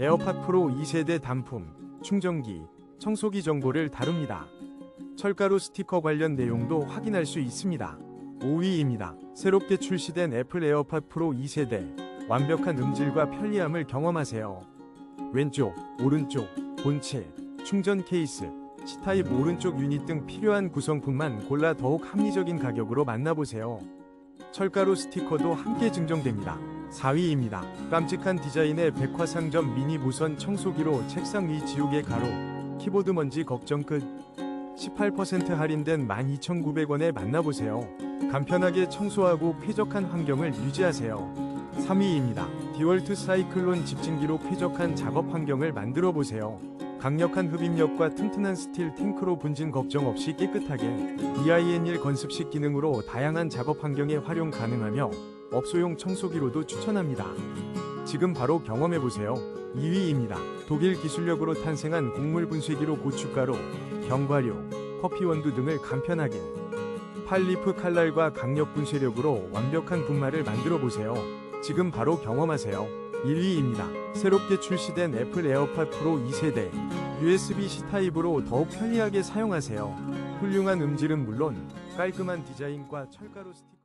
에어팟 프로 2세대 단품, 충전기, 청소기 정보를 다룹니다. 철가루 스티커 관련 내용도 확인할 수 있습니다. 5위입니다. 새롭게 출시된 애플 에어팟 프로 2세대. 완벽한 음질과 편리함을 경험하세요. 왼쪽, 오른쪽, 본체, 충전 케이스, C타입 오른쪽 유닛 등 필요한 구성품만 골라 더욱 합리적인 가격으로 만나보세요. 철가루 스티커도 함께 증정됩니다. 4위입니다. 깜찍한 디자인의 백화상점 미니 무선 청소기로 책상 위 지우개 가로, 키보드 먼지 걱정 끝. 18% 할인된 12,900원에 만나보세요. 간편하게 청소하고 쾌적한 환경을 유지하세요. 3위입니다. 디월트 사이클론 집진기로 쾌적한 작업 환경을 만들어 보세요. 강력한 흡입력과 튼튼한 스틸 탱크로 분진 걱정 없이 깨끗하게 EIN1 건습식 기능으로 다양한 작업 환경에 활용 가능하며 업소용 청소기로도 추천합니다. 지금 바로 경험해 보세요. 2위입니다. 독일 기술력으로 탄생한 곡물 분쇄기로 고춧가루, 견과류, 커피 원두 등을 간편하게 팔리프 칼날과 강력 분쇄력으로 완벽한 분말을 만들어 보세요. 지금 바로 경험하세요. 1위입니다. 새롭게 출시된 애플 에어팟 프로 2세대 USB-C 타입으로 더욱 편리하게 사용하세요. 훌륭한 음질은 물론 깔끔한 디자인과 철가루 스틱